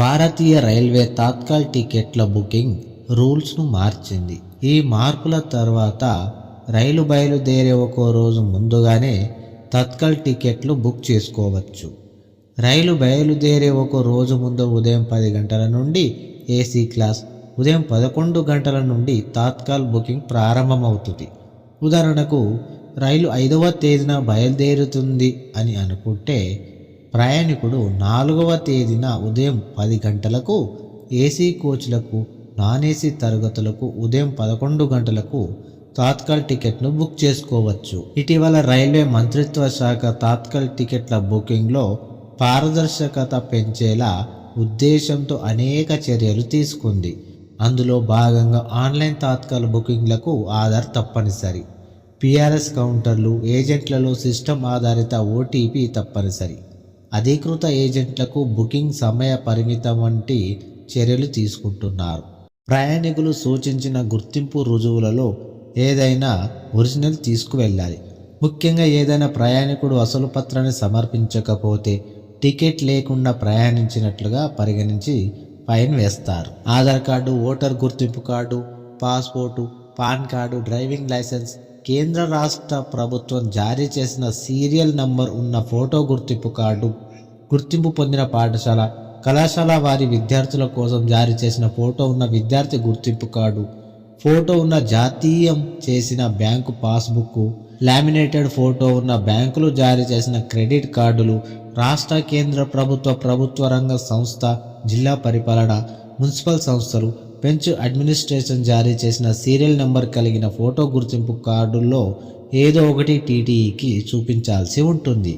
భారతీయ railway Tatkal టికెట్ల booking రూల్స్ను మార్చింది. ఈ మార్పుల తర్వాత రైలు బయలుదేరే ఒక రోజు ముందుగానే తత్కాల్ టికెట్లు బుక్ చేసుకోవచ్చు. రైలు బయలుదేరే ఒక రోజు ముందు ఉదయం పది గంటల నుండి ఏసీ క్లాస్ ఉదయం పదకొండు గంటల నుండి తాత్కాల్ బుకింగ్ ప్రారంభమవుతుంది. ఉదాహరణకు రైలు ఐదవ తేదీన బయలుదేరుతుంది అని అనుకుంటే ప్రయాణికుడు నాలుగవ తేదీన ఉదయం పది గంటలకు ఏసీ కోచ్లకు నాన్ ఏసీ తరగతులకు ఉదయం పదకొండు గంటలకు తాత్కాల్ టికెట్ను బుక్ చేసుకోవచ్చు. ఇటీవల రైల్వే మంత్రిత్వ శాఖ తాత్కాల్ టికెట్ల బుకింగ్లో పారదర్శకత పెంచేలా ఉద్దేశంతో అనేక చర్యలు తీసుకుంది. అందులో భాగంగా ఆన్లైన్ తాత్కాల బుకింగ్లకు ఆధార్ తప్పనిసరి. పిఆర్ఎస్ కౌంటర్లు ఏజెంట్లలో సిస్టమ్ ఆధారిత ఓటీపీ తప్పనిసరి. అధీకృత ఏజెంట్లకు బుకింగ్ సమయ పరిమితం వంటి చర్యలు తీసుకుంటున్నారు. ప్రయాణికులు సూచించిన గుర్తింపు రుజువులలో ఏదైనా ఒరిజినల్ తీసుకువెళ్ళాలి. ముఖ్యంగా ఏదైనా ప్రయాణికుడు అసలు పత్రాన్ని సమర్పించకపోతే టికెట్ లేకుండా ప్రయాణించినట్లుగా పరిగణించి ఫైన్ వేస్తారు. ఆధార్ కార్డు ఓటర్ గుర్తింపు card passport PAN card driving licence కేంద్ర రాష్ట్ర ప్రభుత్వం జారీ చేసిన సీరియల్ నంబర్ ఉన్న ఫోటో గుర్తింపు కార్డు గుర్తింపు పొందిన పాఠశాల కళాశాల వారి విద్యార్థుల కోసం జారీ చేసిన ఫోటో ఉన్న విద్యార్థి గుర్తింపు కార్డు ఫోటో ఉన్న జాతీయం చేసిన బ్యాంకు పాస్బుక్ లామినేటెడ్ ఫోటో ఉన్న బ్యాంకులు జారీ చేసిన క్రెడిట్ కార్డులు రాష్ట్ర కేంద్ర ప్రభుత్వ ప్రభుత్వ రంగ సంస్థ జిల్లా పరిపాలన మున్సిపల్ సంస్థలు పెంచ్ అడ్మినిస్ట్రేషన్ జారీ చేసిన సీరియల్ నెంబర్ కలిగిన ఫోటో గుర్తింపు కార్డుల్లో ఏదో ఒకటి టీటీఈకి చూపించాల్సి ఉంటుంది.